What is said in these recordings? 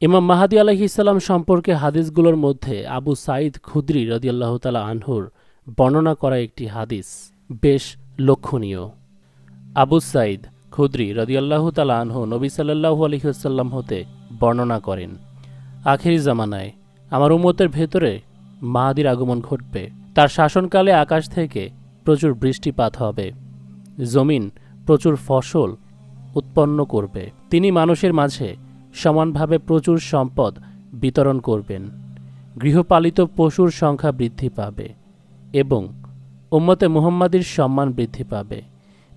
ইমাম মাহাদি আলহিসাল্লাম সম্পর্কে হাদিসগুলোর মধ্যে আবু সাঈদ খুদ্রি রদিয়াল্লাহ তালা আনহুর বর্ণনা করা একটি হাদিস বেশ লক্ষণীয়। আবু সাঈদ খুদ্রি রদিয়াল্লাহ তালা আনহু নবী সাল্লাহু আলহিহাল্লাম হতে বর্ণনা করেন, আখেরি জামানায় আমার উম্মতের ভেতরে মাহাদির আগমন ঘটবে। তার শাসনকালে আকাশ থেকে প্রচুর বৃষ্টিপাত হবে। জমিন প্রচুর ফসল উৎপন্ন করবে। তিনি মানুষের মাঝে সমানভাবে প্রচুর সম্পদ বিতরণ করবেন। গৃহপালিত পশুর সংখ্যা বৃদ্ধি পাবে এবং উম্মতে মুহাম্মাদির সম্মান বৃদ্ধি পাবে।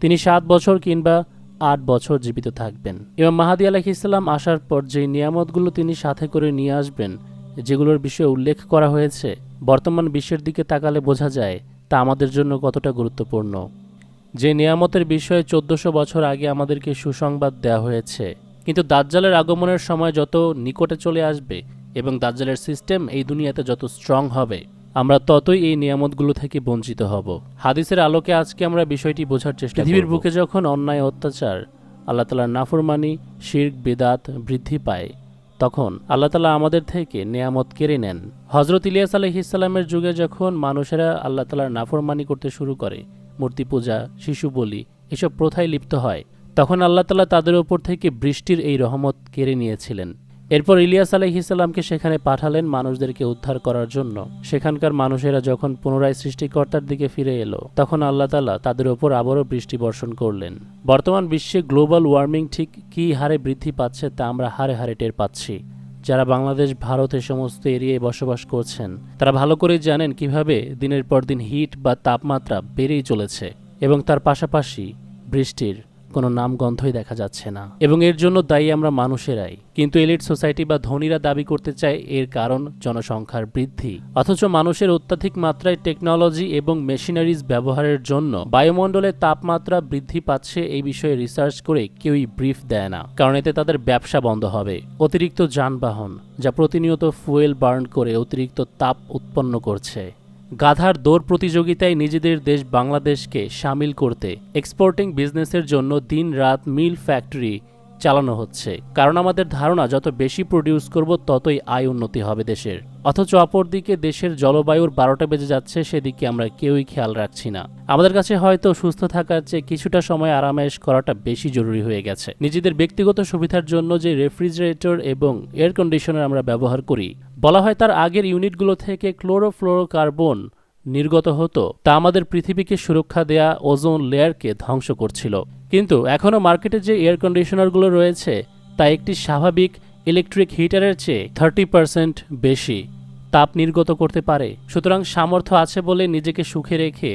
তিনি সাত বছর কিংবা আট বছর জীবিত থাকবেন। এবং মাহাদি আলাহ ইসলাম আসার পর যেই নিয়ামতগুলো তিনি সাথে করে নিয়ে আসবেন, যেগুলোর বিষয়ে উল্লেখ করা হয়েছে, বর্তমান বিশ্বের দিকে তাকালে বোঝা যায় তা আমাদের জন্য কতটা গুরুত্বপূর্ণ। যে নিয়ামতের বিষয়ে চোদ্দশো বছর আগে আমাদেরকে সুসংবাদ দেওয়া হয়েছে কিন্তু দাজ্জালের আগমনের সময় যত নিকটে চলে আসবে এবং দাজ্জালের সিস্টেম এই দুনিয়াতে যত স্ট্রং হবে আমরা ততই এই নিয়ামতগুলো থেকে বঞ্চিত হব। হাদিসের আলোকে আজকে আমরা বিষয়টি বোঝার চেষ্টা পৃথিবীর বুকে যখন অন্যায় অত্যাচার আল্লাহ তালার নাফরমানি শির্ক বেদাত বৃদ্ধি পায় তখন আল্লাহ তালা আমাদের থেকে নেয়ামত কেড়ে নেন। হজরত ইলিয়াস আলহিসাল্লামের যুগে যখন মানুষেরা আল্লাহ তালার নাফরমানি করতে শুরু করে মূর্তি পূজা শিশু বলি এসব প্রথায় লিপ্ত হয় তখন আল্লাহ তালা তাদের ওপর থেকে বৃষ্টির এই রহমত কেড়ে নিয়েছিলেন। এরপর ইলিয়াস আলহিসাল্লামকে সেখানে পাঠালেন মানুষদেরকে উদ্ধার করার জন্য। সেখানকার মানুষেরা যখন পুনরায় সৃষ্টিকর্তার দিকে ফিরে এলো, তখন আল্লাহ তালা তাদের ওপর আবারও বৃষ্টি বর্ষণ করলেন। বর্তমান বিশ্বে গ্লোবাল ওয়ার্মিং ঠিক কী হারে বৃদ্ধি পাচ্ছে তা আমরা হারে হারে টের পাচ্ছি। যারা বাংলাদেশ, ভারত এ সমস্ত এরিয়ায় বসবাস করছেন, তারা ভালো করে জানেন কীভাবে দিনের পর দিন হিট বা তাপমাত্রা বেড়েই চলেছে এবং তার পাশাপাশি বৃষ্টির কোনো নামগন্ধই দেখা যাচ্ছে না। এবং এর জন্য দায়ী আমরা মানুষেরাই। কিন্তু এলিট সোসাইটি বা ধনীরা দাবি করতে চায় এর কারণ জনসংখ্যার বৃদ্ধি। অথচ মানুষের অত্যাধিক মাত্রায় টেকনোলজি এবং মেশিনারিজ ব্যবহারের জন্য বায়ুমণ্ডলের তাপমাত্রা বৃদ্ধি পাচ্ছে এই বিষয়ে রিসার্চ করে কেউই ব্রিফ দেয় না। কারণ এতে তাদের ব্যবসা বন্ধ হবে। অতিরিক্ত যানবাহন, যা প্রতিনিয়ত ফুয়েল বার্ন করে অতিরিক্ত তাপ উৎপন্ন করছে। গাধার দৌড় প্রতিযোগিতায় নিজেদের দেশ বাংলাদেশকে সামিল করতে এক্সপোর্টিং বিজনেসের জন্য দিন রাত মিল ফ্যাক্টরি চালানো হচ্ছে। কারণ আমাদের ধারণা, যত বেশি প্রডিউস করব, ততই আয় উন্নতি হবে দেশের। অথচ অপরদিকে দেশের জলবায়ুর বারোটা বেজে যাচ্ছে, সেদিকে আমরা কেউই খেয়াল রাখছি না। আমাদের কাছে হয়তো সুস্থ থাকার চেয়ে কিছুটা সময় আরামায়েশ করাটা বেশি জরুরি হয়ে গেছে। নিজেদের ব্যক্তিগত সুবিধার জন্য যে রেফ্রিজারেটর এবং এয়ার কন্ডিশনার আমরা ব্যবহার করি বলা হয় তার আগের ইউনিটগুলো থেকে ক্লোরোফ্লোরোকার্বন নির্গত হতো, তা আমাদের পৃথিবীকে সুরক্ষা দেয়া ওজোন লেয়ারকে ধ্বংস করছিল। কিন্তু এখনও মার্কেটে যে এয়ার কন্ডিশনারগুলো রয়েছে, তা একটি স্বাভাবিক ইলেকট্রিক হিটারের চেয়ে থার্টি পার্সেন্ট বেশি তাপ নির্গত করতে পারে। সুতরাং সামর্থ্য আছে বলে নিজেকে সুখে রেখে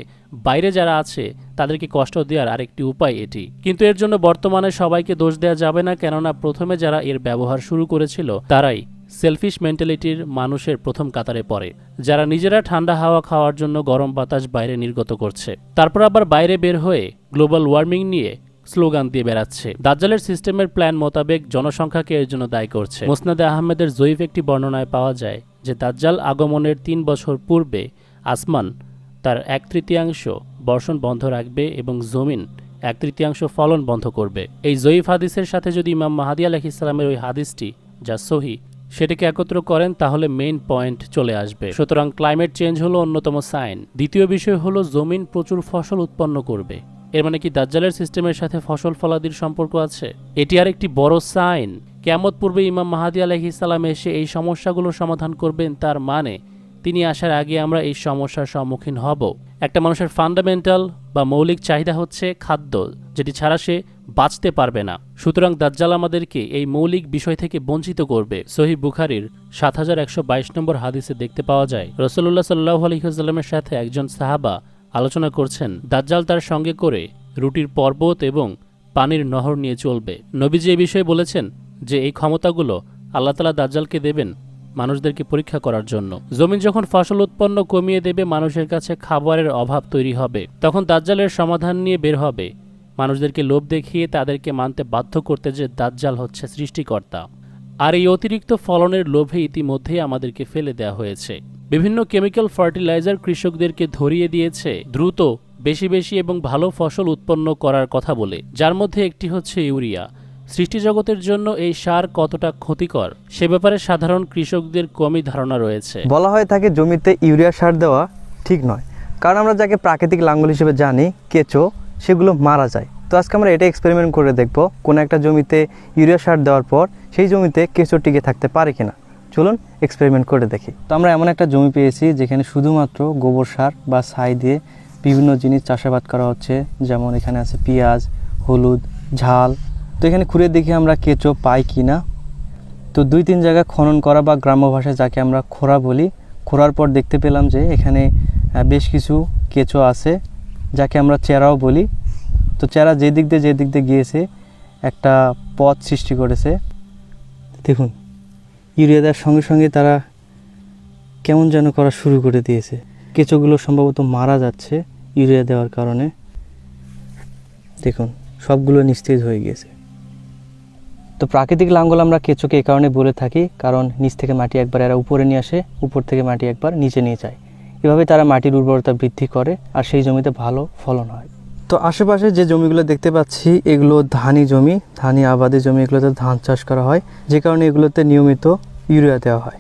বাইরে যারা আছে, তাদেরকে কষ্ট দেওয়ার আরেকটি উপায় এটি। কিন্তু এর জন্য বর্তমানে সবাইকে দোষ দেওয়া যাবে না, কেননা প্রথমে যারা এর ব্যবহার শুরু করেছিল, তারাই সেলফিশ মেন্টালিটির মানুষের প্রথম কাতারে পড়ে, যারা নিজেরা ঠান্ডা হাওয়া খাওয়ার জন্য গরম বাতাস বাইরে নির্গত করছে। তারপর আবার বাইরে বের হয়ে গ্লোবাল ওয়ার্মিং নিয়ে স্লোগান দিয়ে বেড়াচ্ছে। দাজ্জালের সিস্টেমের প্ল্যান মোতাবেক জনসংখ্যাকে এর জন্য দায়ী করছে। মোসনাদে আহমেদের জয়ীফ একটি বর্ণনায় পাওয়া যায় যে, দাজ্জাল আগমনের তিন বছর পূর্বে আসমান তার এক তৃতীয়াংশ বর্ষণ বন্ধ রাখবে এবং জমিন এক তৃতীয়াংশ ফলন বন্ধ করবে। এই জয়ীফ হাদিসের সাথে যদি ইমাম মাহাদি আলাহ ইসলামের ওই হাদিসটি, যা সহি সেটাকে একত্র করেন, তাহলে মেইন পয়েন্ট চলে আসবে। সুতরাং ক্লাইমেট চেঞ্জ হলো অন্যতম সাইন দ্বিতীয় বিষয় হলো জমিন প্রচুর ফসল উৎপন্ন করবে। এর মানে কি দাজ্জালের সিস্টেমের সাথে ফসল ফলাদির সম্পর্ক আছে? এটি আর একটি বড় সাইন কেমত পূর্বে ইমাম মাহাদি আলাহি ইসালাম এসে এই সমস্যাগুলোর সমাধান করবেন, তার মানে তিনি আসার আগে আমরা এই সমস্যার সম্মুখীন হব। একটা মানুষের ফান্ডামেন্টাল বা মৌলিক চাহিদা হচ্ছে খাদ্য, যেটি ছাড়া সে বাঁচতে পারবে না। সুতরাং দাজ্জাল আমাদেরকে এই মৌলিক বিষয় থেকে বঞ্চিত করবে। সহি বুখারির সাত হাজার একশো বাইশ নম্বর হাদিসে দেখতে পাওয়া যায় রসল্লাহ সাল্লাহ আলহিহাস্লামের সাথে একজন সাহাবা আলোচনা করছেন, দাজ্জাল তার সঙ্গে করে রুটির পর্বত এবং পানির নহর নিয়ে চলবে। নবীজি এই বিষয়ে বলেছেন যে, এই ক্ষমতাগুলো আল্লাহ তালা দাজ্জালকে দেবেন মানুষদেরকে পরীক্ষা করার জন্য। জমিন যখন ফসল উৎপন্ন কমিয়ে দেবে, মানুষের কাছে খাবারের অভাব তৈরি হবে। তখন দাজ্জালের সমাধান নিয়ে বের হবে। মানুষদেরকে লোভ দেখিয়ে তাদেরকে মানতে বাধ্য করতে যে দাজ্জাল হচ্ছে সৃষ্টিকর্তা। আর এই অতিরিক্ত ফলনের লোভে ইতিমধ্যেই আমাদেরকে ফেলে দেওয়া হয়েছে। বিভিন্ন কেমিক্যাল ফার্টিলাইজার কৃষকদেরকে ধরিয়ে দিয়েছে, দ্রুত, বেশি বেশি এবং ভালো ফসল উৎপন্ন করার কথা বলে, যার মধ্যে একটি হচ্ছে ইউরিয়া। সৃষ্টিজগতের জন্য এই সার কতটা ক্ষতিকর, সে ব্যাপারে সাধারণ কৃষকদের কমই ধারণা রয়েছে। বলা হয়ে থাকে জমিতে ইউরিয়া সার দেওয়া ঠিক নয়। কারণ আমরা যাকে প্রাকৃতিক লাঙ্গল হিসেবে জানি, কেঁচো সেগুলো মারা যায়। তো আজকে আমরা এটা এক্সপেরিমেন্ট করে দেখব, কোনো একটা জমিতে ইউরিয়া সার দেওয়ার পর সেই জমিতে কেঁচো টিকে থাকতে পারে কিনা। চলুন এক্সপেরিমেন্ট করে দেখি। তো আমরা এমন একটা জমি পেয়েছি যেখানে শুধুমাত্র গোবর সার বা ছাই দিয়ে বিভিন্ন জিনিস চাষাবাদ করা হচ্ছে। যেমন এখানে আছে পেঁয়াজ, হলুদ, ঝাল। তো এখানে খুঁড়ে দেখি আমরা কেঁচো পাই কি না তো দুই তিন জায়গায় খনন করা বা গ্রাম্য ভাষায় যাকে আমরা খোরা বলি। খোরার পর দেখতে পেলাম যে এখানে বেশ কিছু কেঁচো আছে। যাকে আমরা চেরাও বলি। তো চেরা যে দিক দিয়ে যে দিক দিয়ে গিয়েছে, একটা পথ সৃষ্টি করেছে। দেখুন ইউরিয়া দেওয়ার সঙ্গে সঙ্গে তারা কেমন যেন করা শুরু করে দিয়েছে। কেঁচোগুলো সম্ভবত মারা যাচ্ছে ইউরিয়া দেওয়ার কারণে। দেখুন, সবগুলো নিস্তেজ হয়ে গিয়েছে। তো প্রাকৃতিক লাঙ্গল আমরা কেঁচোকে এ কারণে বলে থাকি, কারণ নিচ থেকে মাটি একবার এরা উপরে নিয়ে আসে, উপর থেকে মাটি একবার নিচে নিয়ে যায়। এভাবে তারা মাটির উর্বরতা বৃদ্ধি করে আর সেই জমিতে ভালো ফলন হয়। তো আশেপাশে যে জমিগুলো দেখতে পাচ্ছি, এগুলো ধানি জমি ধানি আবাদি জমি, এগুলোতে ধান চাষ করা হয়, যে কারণে এগুলোতে নিয়মিত ইউরিয়া দেওয়া হয়।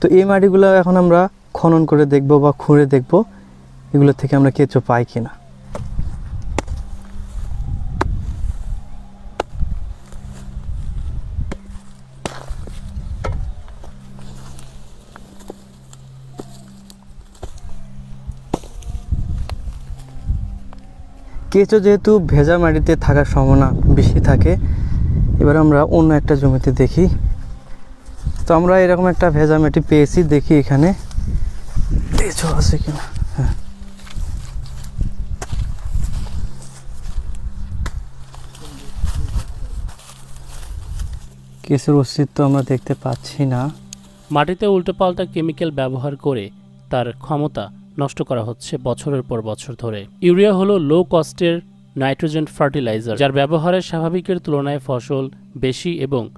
তো এই মাটিগুলো এখন আমরা খনন করে দেখব বা খুঁড়ে দেখব, এগুলো থেকে আমরা কেঁচো পাই কিনা। কেঁচো যেহেতু ভেজা মাটিতে থাকার সম্ভাবনা বেশি থাকে, এবার আমরা অন্য একটা জমিতে দেখি। তো আমরা এরকম একটা ভেজা মাটি পেয়েছি, দেখি এখানে। কেঁচো আছে কিনা? হ্যাঁ। কেঁচোর অস্তিত্ব আমরা দেখতে পাচ্ছি না। মাটিতে উল্টোপাল্টা কেমিক্যাল ব্যবহার করে তার ক্ষমতা নষ্ট করা হচ্ছে বছরের পর বছর ধরে। ইউরিয়া হলো লো কস্টের নাইট্রোজেন ফার্টিলাইজার যার ব্যবহারে স্বাভাবিকের তুলনায় ফসল বেশি এবং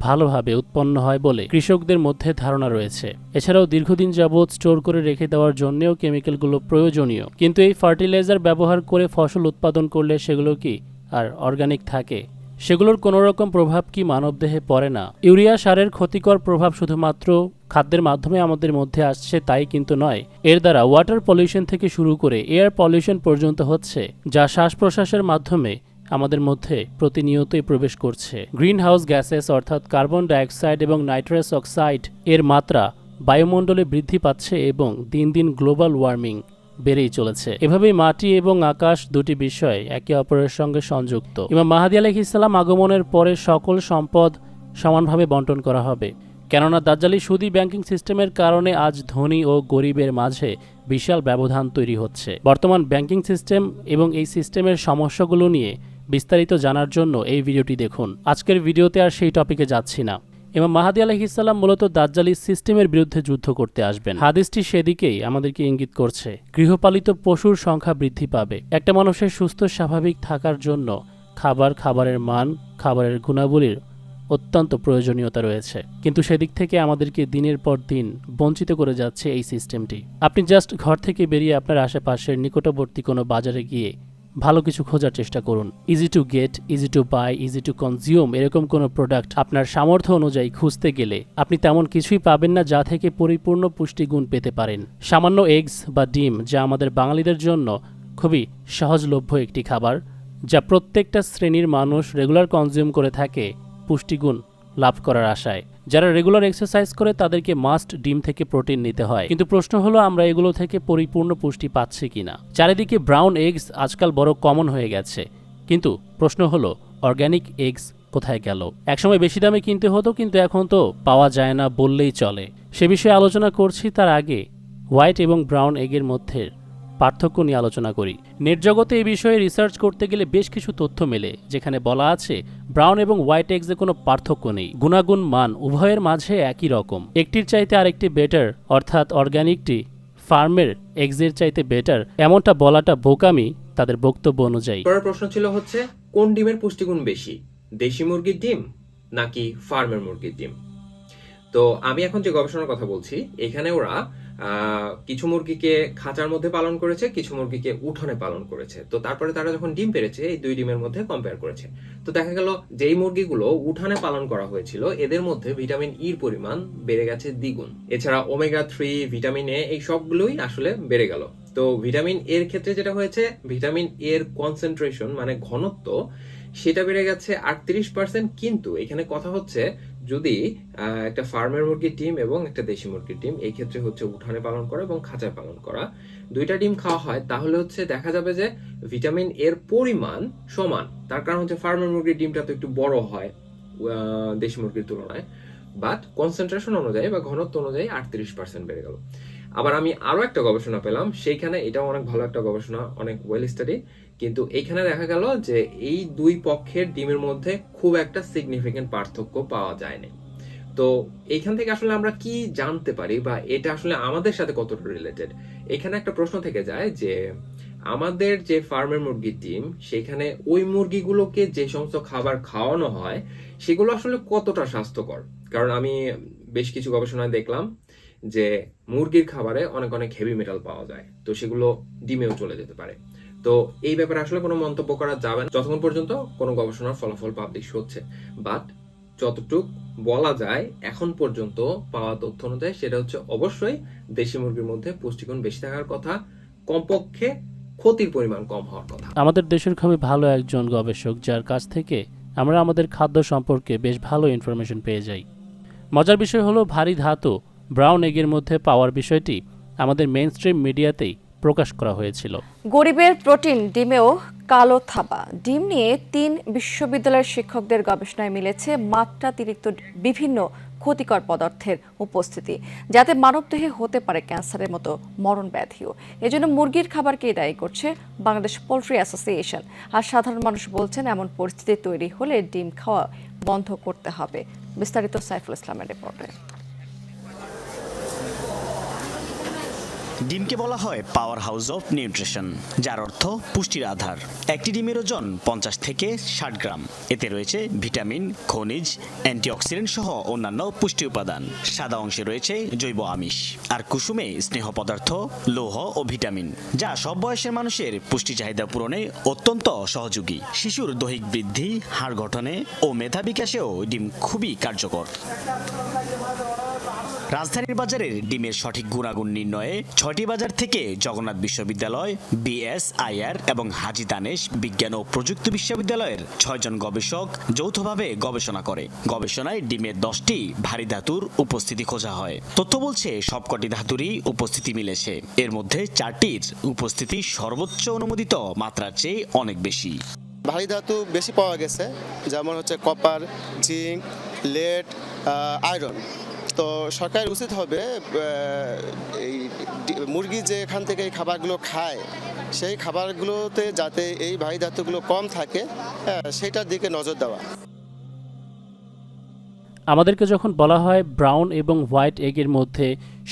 ভালোভাবে উৎপন্ন হয় বলে কৃষকদের মধ্যে ধারণা রয়েছে। এছাড়াও দীর্ঘদিন যাবৎ স্টোর করে রেখে দেওয়ার জন্যও কেমিক্যালগুলো প্রয়োজনীয়। কিন্তু এই ফার্টিলাইজার ব্যবহার করে ফসল উৎপাদন করলে সেগুলো কি আর অর্গানিক থাকে? সেগুলোর কোনো রকম প্রভাব কি মানবদেহে পড়ে না? ইউরিয়া সারের ক্ষতিকর প্রভাব শুধুমাত্র খাদ্যের মাধ্যমে আমাদের মধ্যে আসছে তাই কিন্তু নয়। এর দ্বারা ওয়াটার পলিউশন থেকে শুরু করে এয়ার পলিউশন পর্যন্ত হচ্ছে, যা শ্বাস প্রশ্বাসের মাধ্যমে আমাদের মধ্যে প্রতিনিয়তই প্রবেশ করছে। গ্রিন হাউস গ্যাসেস অর্থাৎ কার্বন ডাইঅক্সাইড এবং নাইট্রাস অক্সাইড এর মাত্রা বায়ুমণ্ডলে বৃদ্ধি পাচ্ছে এবং দিন দিন গ্লোবাল ওয়ার্মিং বেড়েই চলেছে। এভাবেই মাটি এবং আকাশ দুটি বিষয় একে অপরের সঙ্গে সংযুক্ত। ইমাম মাহাদি আলহ ইসলাম আগমনের পরে সকল সম্পদ সমানভাবে বন্টন করা হবে। কেননা দাজ্জালি সুদী ব্যাংকিং সিস্টেমের কারণে আজ ধনী ও গরিবের মাঝে বিশাল ব্যবধান তৈরি হচ্ছে। বর্তমান ব্যাংকিং সিস্টেম এবং এই সিস্টেমের সমস্যাগুলো নিয়ে বিস্তারিত জানার জন্য এই ভিডিওটি দেখুন। আজকের ভিডিওতে আর সেই টপিকে যাচ্ছি না। এবং মাহাদি আলহিসাল্লাম মূলত দাজ্জালি সিস্টেমের বিরুদ্ধে যুদ্ধ করতে আসবেন। হাদিসটি সেদিকেই আমাদেরকে ইঙ্গিত করছে। গৃহপালিত পশুর সংখ্যা বৃদ্ধি পাবে। একটা মানুষের সুস্থ, স্বাভাবিক থাকার জন্য খাবার, খাবারের মান, খাবারের গুণাবলীর অত্যন্ত প্রয়োজনীয়তা রয়েছে। কিন্তু সেদিক থেকে আমাদেরকে দিনের পর দিন বঞ্চিত করে যাচ্ছে এই সিস্টেমটি। আপনি জাস্ট ঘর থেকে বেরিয়ে আপনার আশেপাশের নিকটবর্তী কোনো বাজারে গিয়ে ভালো কিছু খোঁজার চেষ্টা করুন। Easy to get easy to buy easy to consume এরকম কোনো প্রোডাক্ট আপনার সামর্থ্য অনুযায়ী খুঁজতে গেলে আপনি তেমন কিছুই পাবেন না যা থেকে পরিপূর্ণ পুষ্টিগুণ পেতে পারেন। সামান্য এগস বা ডিম যা আমাদের বাঙালিদের জন্য খুবই সহজলভ্য একটি খাবার, যা প্রত্যেকটা শ্রেণির মানুষ রেগুলার কনজিউম করে থাকে, পুষ্টিগুণ লাভ করার আশায়। যারা রেগুলার এক্সারসাইজ করে, তাদেরকে মাস্ট ডিম থেকে প্রোটিন নিতে হয়। কিন্তু প্রশ্ন হলো, আমরা এগুলো থেকে পরিপূর্ণ পুষ্টি পাচ্ছি কিনা? চারিদিকে ব্রাউন এগস আজকাল বড় কমন হয়ে গেছে। কিন্তু প্রশ্ন হলো, অর্গ্যানিক এগস কোথায় গেল? একসময় বেশি দামে কিনতে হতো, কিন্তু এখন তো পাওয়া যায় না বললেই চলে। সে বিষয়ে আলোচনা করছি তার আগে, হোয়াইট এবং ব্রাউন এগের মধ্যে পার্থক্য নিয়ে আলোচনা করি। নেট জগতে এই বিষয়ে রিসার্চ করতে গেলে বেশ কিছু তথ্য মেলে, যেখানে বলা আছে ব্রাউন এবং হোয়াইট এগসে কোনো পার্থক্য নেই। গুণাগুণ মান উভয়ের মাঝে একই রকম। একটির চাইতে আরেকটি বেটার অর্থাৎ অর্গানিকটি ফার্মের এগসের চাইতে বেটার এমনটা বলাটা বোকামি তাদের বক্তব্য অনুযায়ী। পরের প্রশ্ন ছিল হচ্ছে, কোন ডিমের পুষ্টিগুণ বেশি, দেশি মুরগির ডিম নাকি ফার্মের মুরগির ডিম? তো আমি এখন যে গবেষণার কথা বলছি, এখানে ওরা কিছু মুরগিকে খাঁচার মধ্যে পালন করেছে, কিছু মুরগিকে উঠোনে পালন করেছে। তো তারপরে তারা যখন ডিম পেরেছে, এই দুই ডিমের মধ্যে কম্পেয়ার করেছে। তো দেখা গেল, যেই মুরগিগুলো উঠানে পালন করা হয়েছিল, এদের মধ্যে ভিটামিন ইর পরিমাণ বেড়ে গেছে দ্বিগুণ। এছাড়া ওমেগা থ্রি ভিটামিন এ এই সবগুলোই আসলে বেড়ে গেল। তো ভিটামিন এর ক্ষেত্রে যেটা হয়েছে ভিটামিন এর কনসেন্ট্রেশন মানে ঘনত্ব, সেটা বেড়ে গেছে আটত্রিশ পার্সেন্ট কিন্তু এখানে কথা হচ্ছে যদি একটা ফার্মের মুরগির ডিম এবং একটা দেশি মুরগির ডিম, এই ক্ষেত্রে হচ্ছে উঠানে পালন করা এবং খাঁচায় পালন করা। দুইটা ডিম খাওয়া হয়, তাহলে হচ্ছে দেখা যাবে যে ভিটামিন এর পরিমাণ সমান। তার কারণ হচ্ছে ফার্মের মুরগির ডিমটা তো একটু বড় হয় দেশি মুরগির তুলনায়। বাট কনসেন্ট্রেশন অনুযায়ী বা ঘনত্ব অনুযায়ী আটত্রিশ পার্সেন্ট বেড়ে গেল। আবার আমি আরও একটা গবেষণা পেলাম, সেইখানে এটাও অনেক ভালো একটা গবেষণা, অনেক ওয়েল স্টাডি কিন্তু এখানে দেখা গেল যে এই দুই পক্ষের ডিমের মধ্যে খুব একটা সিগনিফিকেন্ট পার্থক্য পাওয়া যায়নি। তো এইখান থেকে আসলে আমরা কি জানতে পারি বা এটা আসলে আমাদের সাথে কতটা রিলেটেড এখানে একটা প্রশ্ন থেকে যায় যে আমাদের যে ফার্মের মুরগির ডিম, সেখানে ওই মুরগিগুলোকে যে সমস্ত খাবার খাওয়ানো হয়, সেগুলো আসলে কতটা স্বাস্থ্যকর? কারণ আমি বেশ কিছু গবেষণায় দেখলাম যে মুরগির খাবারে অনেক অনেক হেভি মেটাল পাওয়া যায়, তো সেগুলো ডিমেও চলে যেতে পারে। তো এই ব্যাপারে আসলে কোনো মন্তব্য করা যাবে না। যতক্ষণ পর্যন্ত কোনো গবেষণার ফলাফল পাবলিশ হচ্ছে। বাট যতটুক বলা যায়, এখন পর্যন্ত পাওয়া তথ্য অনুযায়ী সেটা হচ্ছে অবশ্যই দেশি মুরগির মধ্যে পুষ্টিগুণ বেশি থাকার কথা, কমপক্ষে ক্ষতির পরিমাণ কম হওয়ার কথা। আমাদের দেশের খুবই ভালো একজন গবেষক, যার কাছ থেকে আমরা আমাদের খাদ্য সম্পর্কে বেশ ভালো ইনফরমেশন পেয়ে যাই। মজার বিষয় হলো, ভারী ধাতু ব্রাউন এগের মধ্যে পাওয়ার বিষয়টি আমাদের মেইন স্ট্রিম মিডিয়াতেই প্রকাশ করা হয়েছিল। গরিবের প্রোটিন, ডিমেও কালো থাবা। ডিম নিয়ে তিন বিশ্ববিদ্যালয়ের শিক্ষকদের গবেষণায় মিলেছে মাত্রাতিরিক্ত বিভিন্ন ক্ষতিকর পদার্থের উপস্থিতি, যাতে মানবদেহে হতে পারে ক্যান্সারের মতো মরণ ব্যাধিও। এজন্য মুরগির খাবারকেই দায়ী করছে বাংলাদেশ পোলট্রি অ্যাসোসিয়েশন। আর সাধারণ মানুষ বলছেন, এমন পরিস্থিতি তৈরি হলে ডিম খাওয়া বন্ধ করতে হবে। বিস্তারিত সাইফুল ইসলামের রিপোর্টে। ডিমকে বলা হয় পাওয়ার হাউস অফ নিউট্রিশন যার অর্থ পুষ্টির আধার। একটি ডিমের ওজন পঞ্চাশ থেকে ষাট গ্রাম। এতে রয়েছে ভিটামিন, খনিজ অ্যান্টিঅক্সিডেন্ট সহ অন্যান্য পুষ্টি উপাদান। সাদা অংশে রয়েছে জৈব আমিষ। আর কুসুমে স্নেহ পদার্থ, লৌহ ও ভিটামিন, যা সব বয়সের মানুষের পুষ্টি চাহিদা পূরণে অত্যন্ত সহযোগী। শিশুর দৈহিক বৃদ্ধি, হাড় গঠনে ও মেধা বিকাশেও ডিম খুবই কার্যকর। রাজধানীর বাজারের ডিমের সঠিক গুণাগুণ নির্ণয়ে ছয়টি বাজার থেকে জগন্নাথ বিশ্ববিদ্যালয়, বিএসআইআর এবং হাজি দানেশ বিজ্ঞান ও প্রযুক্তি বিশ্ববিদ্যালয়ের ছয়জন গবেষক যৌথভাবে গবেষণা করে। গবেষণায় ডিমের দশটি ভারী ধাতুর উপস্থিতি খোঁজা হয়। তথ্য বলছে, সবকটি ধাতুরই উপস্থিতি মিলেছে। এর মধ্যে চারটির উপস্থিতি সর্বোচ্চ অনুমোদিত মাত্রার চেয়ে অনেক বেশি। ভারী ধাতু বেশি পাওয়া গেছে, যেমন হচ্ছে কপার, জিঙ্ক, লেড আয়রন। তো সরকারের উচিত হবে এই মুরগি যে এখান থেকে এই খাবারগুলো খায়, সেই খাবারগুলোতে যাতে এই ভারী ধাতুগুলো কম থাকে সেটার দিকে নজর দেওয়া। আমাদেরকে যখন বলা হয় ব্রাউন এবং হোয়াইট এগের মধ্যে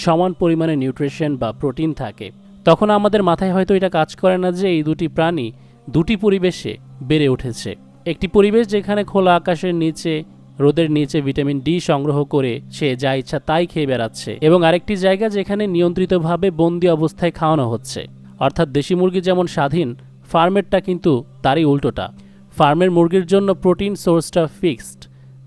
সমান পরিমাণে নিউট্রিশন বা প্রোটিন থাকে, তখন আমাদের মাথায় হয়তো এটা কাজ করে না যে এই দুটি প্রাণী দুটি পরিবেশে বেড়ে উঠেছে। একটি পরিবেশ যেখানে খোলা আকাশের নিচে রোদের নিচে ভিটামিন ডি সংগ্রহ করে সে যা ইচ্ছা তাই খেয়ে বেড়াচ্ছে। এবং আরেকটি জায়গা যেখানে নিয়ন্ত্রিতভাবে বন্দি অবস্থায় খাওয়ানো হচ্ছে। অর্থাৎ দেশি মুরগি যেমন স্বাধীন, ফার্মেরটা কিন্তু তারই উল্টোটা। ফার্মের মুরগির জন্য প্রোটিন সোর্সটা ফিক্সড,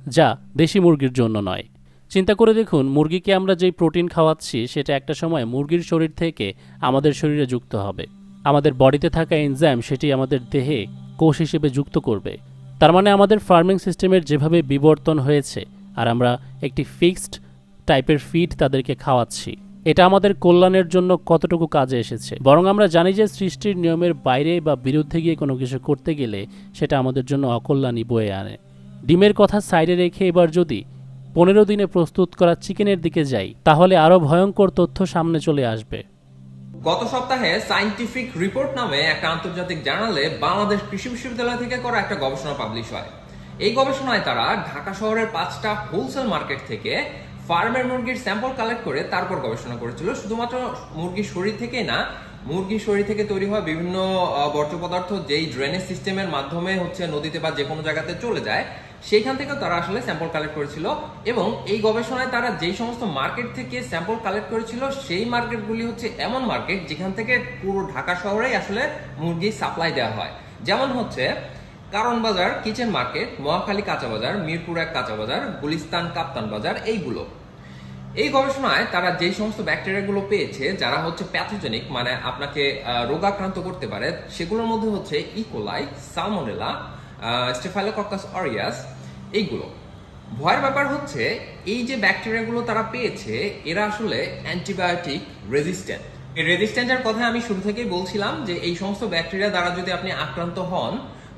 যা দেশি মুরগির জন্য নয়। চিন্তা করে দেখুন, মুরগিকে আমরা যেই প্রোটিন খাওয়াচ্ছি, সেটা একটা সময় মুরগির শরীর থেকে আমাদের শরীরে যুক্ত হবে। আমাদের বডিতে থাকা এনজাইম, সেটি আমাদের দেহে কোষ হিসেবে যুক্ত করবে। তার মানে আমাদের ফার্মিং সিস্টেমের যেভাবে বিবর্তন হয়েছে, আর আমরা একটি ফিক্সড টাইপের ফিড তাদেরকে খাওয়াচ্ছি, এটা আমাদের কল্যাণের জন্য কতটুকু কাজে এসেছে। বরং আমরা জানি যে সৃষ্টির নিয়মের বাইরে বা বিরুদ্ধে গিয়ে কোনো কিছু করতে গেলে সেটা আমাদের জন্য অকল্যাণই বয়ে আনে। ডিমের কথা সাইডে রেখে এবার যদি পনেরো দিনে প্রস্তুত করা চিকেনের দিকে যাই, তাহলে আরও ভয়ঙ্কর তথ্য সামনে চলে আসবে। গত সপ্তাহে সাইন্টিফিক রিপোর্ট নামে একটা আন্তর্জাতিক জার্নালে বাংলাদেশ কৃষি বিশ্ববিদ্যালয় থেকে করা একটা গবেষণা পাবলিশ হয়। এই গবেষণায় তারা ঢাকা শহরের পাঁচটা হোলসেল মার্কেট থেকে ফার্মের মুরগির স্যাম্পল কালেক্ট করে তারপর গবেষণা করেছিল। শুধুমাত্র মুরগির শরীর থেকেই না মুরগির শরীর থেকে তৈরি হওয়া বিভিন্ন বর্জ্য পদার্থ যেই ড্রেনেজ সিস্টেমের মাধ্যমে হচ্ছে নদীতে বা যে কোনো জায়গাতে চলে যায় সেইখান থেকেও তারা আসলে স্যাম্পল কালেক্ট করেছিল এবং এই গবেষণায় তারা যেই সমস্ত মার্কেট থেকে স্যাম্পল কালেক্ট করেছিল, সেই মার্কেটগুলি হচ্ছে এমন মার্কেট যেখান থেকে পুরো ঢাকা শহরেই আসলে মুরগি সাপ্লাই দেওয়া হয়। যেমন হচ্ছে কারণ বাজার কিচেন মার্কেট মহাখালী কাঁচা বাজার, মিরপুর এক কাঁচা বাজার, গুলিস্তান, কাপ্তান বাজার, এইগুলো। এই গবেষণায় তারা যেই সমস্ত ব্যাকটেরিয়াগুলো পেয়েছে, যারা হচ্ছে প্যাথোজেনিক মানে আপনাকে রোগাক্রান্ত করতে পারে, সেগুলোর মধ্যে হচ্ছে ইকোলাই সালমোনেলা স্টেফাইলোকক্কাস অরিয়াস এইগুলো। ভয়ের ব্যাপার হচ্ছে, এই যে ব্যাকটেরিয়াগুলো তারা পেয়েছে, এরা আসলে অ্যান্টিবায়োটিক রেজিস্ট্যান্ট এই রেজিস্ট্যান্টের কথা আমি শুরু থেকেই বলছিলাম যে, এই সমস্ত ব্যাকটেরিয়া দ্বারা যদি আপনি আক্রান্ত হন,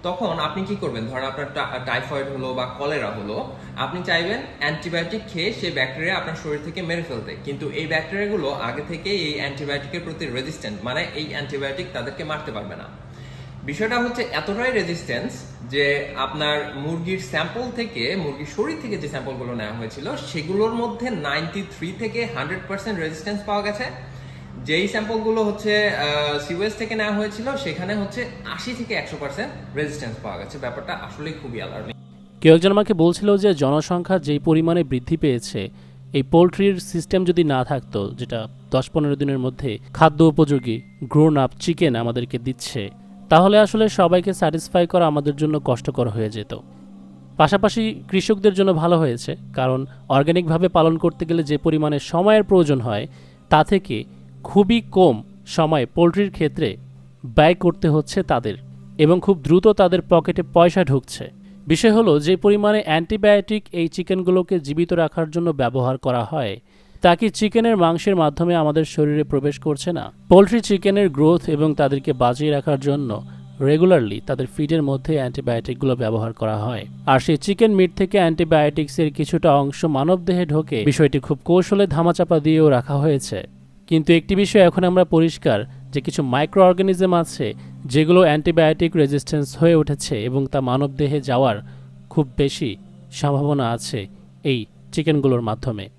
তখন আপনি কি করবেন? ধরেন আপনার টাইফয়েড হলো বা কলেরা হলো, আপনি চাইবেন অ্যান্টিবায়োটিক খেয়ে সেই ব্যাকটেরিয়া আপনার শরীর থেকে মেরে ফেলতে। কিন্তু এই ব্যাকটেরিয়াগুলো আগে থেকে এই অ্যান্টিবায়োটিকের প্রতি রেজিস্ট্যান্ট মানে এই অ্যান্টিবায়োটিক তাদেরকে মারতে পারবে না। বিষয়টা হচ্ছে এতটাই রেজিস্ট্যান্স যে আপনার মুরগির স্যাম্পল থেকে, মুরগির শরীর থেকে যে স্যাম্পলগুলো নেওয়া হয়েছিল, সেগুলোর মধ্যে নাইনটি থ্রি থেকে হান্ড্রেড পার্সেন্ট রেজিস্ট্যান্স পাওয়া গেছে। যেই স্যাম্পলগুলো হচ্ছে সিওএস থেকে নেওয়া হয়েছিল, সেখানে হচ্ছে আশি থেকে একশো পার্সেন্ট রেজিস্ট্যান্স পাওয়া গেছে। ব্যাপারটা আসলেই খুবই অ্যালার্মিং কেউ একজন আমাকে বলছিল যে জনসংখ্যা যেই পরিমাণে বৃদ্ধি পেয়েছে, এই পোলট্রির সিস্টেম যদি না থাকতো, যেটা দশ পনেরো দিনের মধ্যে খাদ্য উপযোগী গ্রোন আপ চিকেন আমাদেরকে দিচ্ছে তাহলে আসলে সবাইকে স্যাটিসফাই করা আমাদের জন্য কষ্টকর হয়ে যেত। পাশাপাশি কৃষকদের জন্য ভালো হয়েছে, কারণ অর্গানিকভাবে পালন করতে গেলে যে পরিমাণে সময়ের প্রয়োজন হয়, তা থেকে খুবই কম সময় পোলট্রির ক্ষেত্রে ব্যয় করতে হচ্ছে তাদের এবং খুব দ্রুত তাদের পকেটে পয়সা ঢুকছে। বিষয় হলো, যে পরিমাণে অ্যান্টিবায়োটিক এই চিকেনগুলোকে জীবিত রাখার জন্য ব্যবহার করা হয় তা কি চিকেনের মাংসের মাধ্যমে আমাদের শরীরে প্রবেশ করছে না? পোলট্রি চিকেনের গ্রোথ এবং তাদেরকে বাঁচিয়ে রাখার জন্য রেগুলারলি তাদের ফিডের মধ্যে অ্যান্টিবায়োটিকগুলো ব্যবহার করা হয়। আর সেই চিকেন মিট থেকে অ্যান্টিবায়োটিক্সের কিছুটা অংশ মানবদেহে ঢোকে। বিষয়টি খুব কৌশলে ধামাচাপা দিয়েও রাখা হয়েছে। কিন্তু একটি বিষয় এখন আমরা পরিষ্কার যে কিছু মাইক্রো অর্গানিজম আছে, যেগুলো অ্যান্টিবায়োটিক রেজিস্ট্যান্স হয়ে উঠেছে এবং তা মানবদেহে যাওয়ার খুব বেশি সম্ভাবনা আছে এই চিকেনগুলোর মাধ্যমে।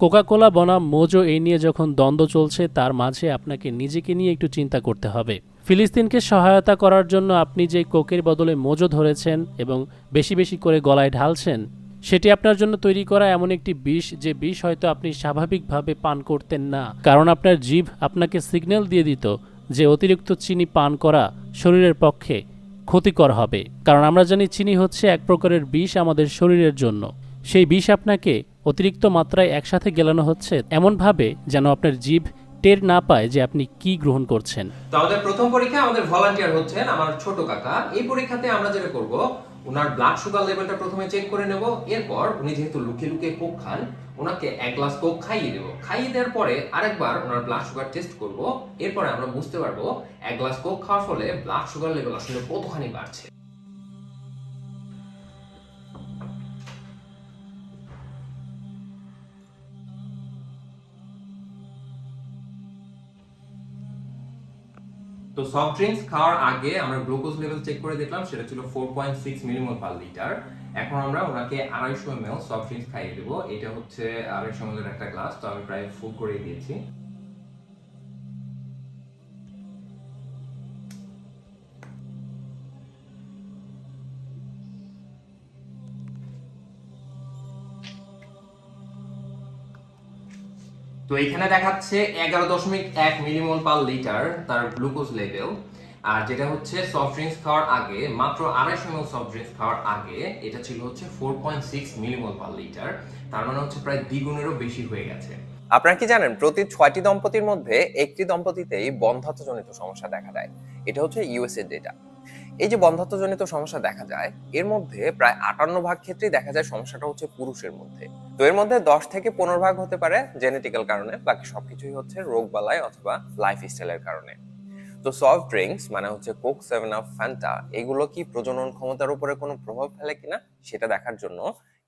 কোকাকোলা বনাম মোজো এই নিয়ে যখন দ্বন্দ্ব চলছে, তার মাঝে আপনাকে নিজেকে নিয়ে একটু চিন্তা করতে হবে। ফিলিস্তিনকে সহায়তা করার জন্য আপনি যে কোকের বদলে মোজো ধরেছেন এবং বেশি বেশি করে গলায় ঢালছেন, সেটি আপনার জন্য তৈরি করা এমন একটি বিষ যে বিষ হয়তো আপনি স্বাভাবিকভাবে পান করতেন না। কারণ আপনার জিভ আপনাকে সিগন্যাল দিয়ে দিত যে অতিরিক্ত চিনি পান করা শরীরের পক্ষে ক্ষতিকর হবে। কারণ আমরা জানি, চিনি হচ্ছে এক প্রকারের বিষ আমাদের শরীরের জন্য। সেই বিষ আপনাকে অতিরিক্ত মাত্রায় একসাথে গেলানো হচ্ছে এমনভাবে যেন আপনার জীব টের না পায় যে আপনি কি গ্রহণ করছেন। তো আমাদের প্রথম পরীক্ষায় আমাদের ভলান্টিয়ার হচ্ছেন আমার ছোট কাকা। এই পরীক্ষাতে আমরা যেটা করব ওনার ব্লাড সুগার লেভেলটা প্রথমে চেক করে নেব, এরপর উনি যেহেতু লুকিয়ে লুকিয়ে কোক খান ওনাকে এক গ্লাস কোক খাইয়ে দেবো। খাইয়ে দেওয়ার পরে আরেকবার ওনার ব্লাড সুগার টেস্ট করব, এরপরে আমরা বুঝতে পারব, এক গ্লাস কোক খাওয়ার ফলে ব্লাড সুগার লেভেল আসলে কতখানি বাড়ছে। তো সফট ড্রিঙ্কস খাওয়ার আগে আমরা গ্লুকোজ লেভেল চেক করে দেখলাম, সেটা ছিল four point six millimole per litre এখন আমরা ওনাকে আড়াইশো এম এল সফট ড্রিঙ্কস খাইয়ে দেবো। এটা হচ্ছে আড়াইশো এম একটা গ্লাস তো আমি প্রায় ফুল করে দিয়েছি। তো এখানে দেখাচ্ছে এগারো দশমিক এক মিলিমোল পার লিটার তার গ্লুকোজ লেভেল আর যেটা হচ্ছে সফট ড্রিঙ্কস খাওয়ার আগে, মাত্র আড়াইশো এমএল সফট ড্রিঙ্কস খাওয়ার আগে, এটা ছিল হচ্ছে four point six millimole per litre তার মানে হচ্ছে প্রায় দ্বিগুণেরও বেশি হয়ে গেছে। আপনারা কি জানেন, প্রতি ছয়টি দম্পতির মধ্যে একটি দম্পতিতেই বন্ধাত্মজনিত সমস্যা দেখা দেয়? এটা হচ্ছে ইউএসএ ডেটা এই যে বন্ধাত্মজনিত সমস্যা দেখা যায়, এর মধ্যে প্রায় আটান্ন ভাগ ক্ষেত্রেই দেখা যায় সমস্যাটা হচ্ছে পুরুষের মধ্যে। তো এর মধ্যে দশ থেকে পনেরো ভাগ হতে পারে জেনেটিক্যাল কারণে, বাকি সবকিছুই হচ্ছে রোগ বালাই অথবা লাইফ স্টাইলের কারণে। তো সফট ড্রিঙ্কস মানে হচ্ছে কোক, সেভেন আপ, ফ্যান্টা, এগুলো কি প্রজনন ক্ষমতার উপরে কোনো প্রভাব ফেলে কিনা, সেটা দেখার জন্য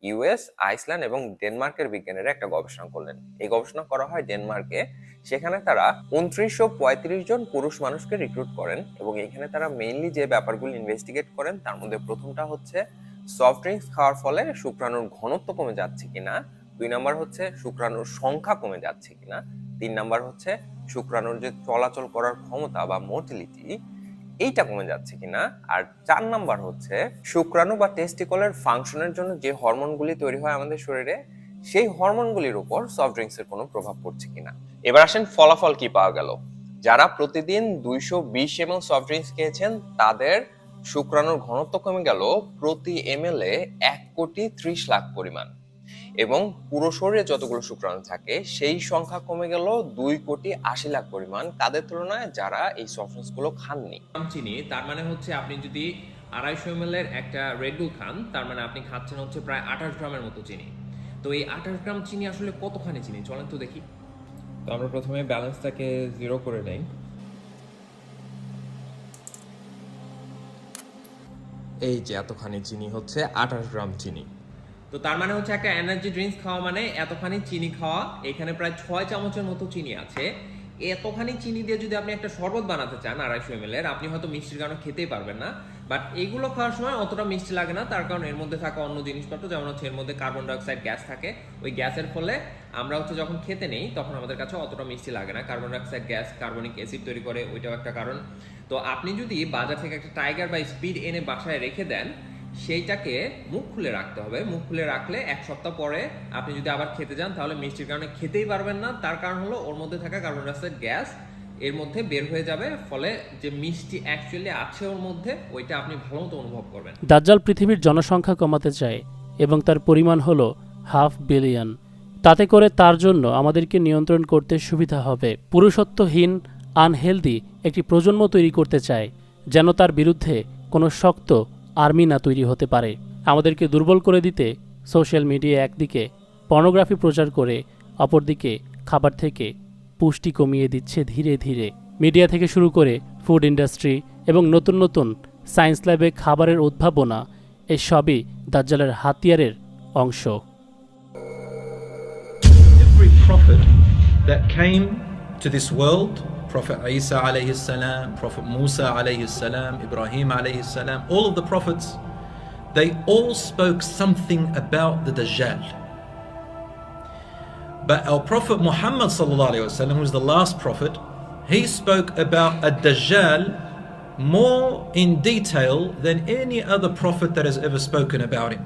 ইউএস, আইসল্যান্ড এবং ডেনমার্কের বিজ্ঞানীরা একটা গবেষণা করলেন। এই গবেষণা করা হয় ডেনমার্কে সেখানে তারা উনত্রিশশো পঁয়ত্রিশ জন পুরুষ মানুষকে রিক্রুট করেন এবং এখানে তারা মেইনলি যে ব্যাপারগুলো ইনভেস্টিগেট করেন, তার মধ্যে প্রথমটা হচ্ছে সফট ড্রিঙ্কস খাওয়ার ফলে শুক্রাণুর ঘনত্ব কমে যাচ্ছে কিনা, দুই নাম্বার হচ্ছে শুক্রাণুর সংখ্যা কমে যাচ্ছে কিনা, তিন নাম্বার হচ্ছে শুক্রাণুর যে চলাচল করার ক্ষমতা বা মোটিলিটি এইটা কমে যাচ্ছে কিনা, আর চার নাম্বার হচ্ছে শুক্রাণু বা টেস্টিকলের ফাংশনের জন্য যে হরমোনগুলি তৈরি হয় আমাদের শরীরে সেই হরমোনগুলির উপর সফট ড্রিঙ্কস এর কোনো প্রভাব পড়ছে কিনা। এবার আসেন ফলাফল কি পাওয়া গেল। যারা প্রতিদিন দুইশো বিশ এল সফট ড্রিঙ্কস খেয়েছেন, তাদের শুক্রাণুর ঘনত্ব কমে গেল প্রতি এম এ এক কোটি ত্রিশ লাখ পরিমাণ। এবং পুরো শরীরে যতগুলো শুক্রাণু থাকে, সেই সংখ্যা কমে গেল দুই কোটি আশি লাখ পরিমাণ। তাদের তুলনায় যারা এই সফটগুলো খাননি। চিনি, তার মানে হচ্ছে আপনি যদি আড়াইশো এম একটা রেডবুল খান, তার মানে আপনি খাচ্ছেন হচ্ছে প্রায় আঠাশ গ্রামের মতো চিনি। তো এই আঠাশ গ্রাম চিনি আসলে কতখানি চিনি? চলেন তো দেখি। তো আমরা প্রথমে ব্যালেন্সটাকে জিরো করে নেই। এই যে এতখানি চিনি হচ্ছে আঠাশ গ্রাম চিনি। তো তার মানে হচ্ছে একটা এনার্জি ড্রিঙ্কস খাওয়া মানে এতখানি চিনি খাওয়া এখানে প্রায় ছয় চামচের মতো চিনি আছে। এতখানি চিনি দিয়ে যদি আপনি একটা শরবত বানাতে চান আড়াইশো এম এর, আপনি হয়তো মিষ্টির কারণে খেতেই পারবেন না। বাট এইগুলো খাওয়ার সময় অতটা মিষ্টি লাগে না, তার কারণ এর মধ্যে থাকা অন্য জিনিসপত্র, যেমন হচ্ছে এর মধ্যে কার্বন ডাইঅক্সাইড গ্যাস থাকে, ওই গ্যাসের ফলে আমরা হচ্ছে যখন খেতে নেই, তখন আমাদের কাছে অতটা মিষ্টি লাগে না। Carbon dioxide gas carbonic acid তৈরি করে, ওইটাও একটা কারণ। তো আপনি যদি বাজার থেকে একটা টাইগার বা স্পিড এনে বাসায় রেখে দেন সেইটাকে মুখ খুলে রাখতে হবে। মুখ খুলে রাখলে এক সপ্তাহ পরে আপনি যদি আবার খেতে যান, তাহলে মিষ্টির কারণে খেতেই পারবেন না। তার কারণ হলো ওর মধ্যে থাকা কার্বন ডাইঅক্সাইড গ্যাস এর মধ্যে বের হয়ে যাবে, ফলে যে মিষ্টি অ্যাকচুয়ালি আছে ওর মধ্যে, ওইটা আপনি ভালো মতো অনুভব করবেন। দাজ্জাল পৃথিবীর জনসংখ্যা কমাতে চায় এবং তার পরিমাণ হলো হাফ বিলিয়ন। তাতে করে তার জন্য আমাদেরকে নিয়ন্ত্রণ করতে সুবিধা হবে। পুরুষত্বহীন, আনহেলদি একটি প্রজন্ম তৈরি করতে চায়, যেন তার বিরুদ্ধে কোনো শক্ত আর্মি না তৈরি হতে পারে। আমাদেরকে দুর্বল করে দিতে সোশ্যাল মিডিয়া একদিকে পর্নোগ্রাফি প্রচার করে, অপরদিকে খাবার থেকে পুষ্টি কমিয়ে দিচ্ছে ধীরে ধীরে। মিডিয়া থেকে শুরু করে ফুড ইন্ডাস্ট্রি এবং নতুন নতুন সায়েন্স ল্যাবে খাবারের উদ্ভাবনা এই সবই দাজ্জালের হাতিয়ারের অংশ। That came to this world prophet isa alayhi salam prophet musa alayhi salam ibrahim alayhi salam all of the prophets they all spoke something about the dajjal. But our prophet muhammad sallallahu alaihi wasallam who was the last prophet he spoke about a dajjal more in detail than any other prophet that has ever spoken about him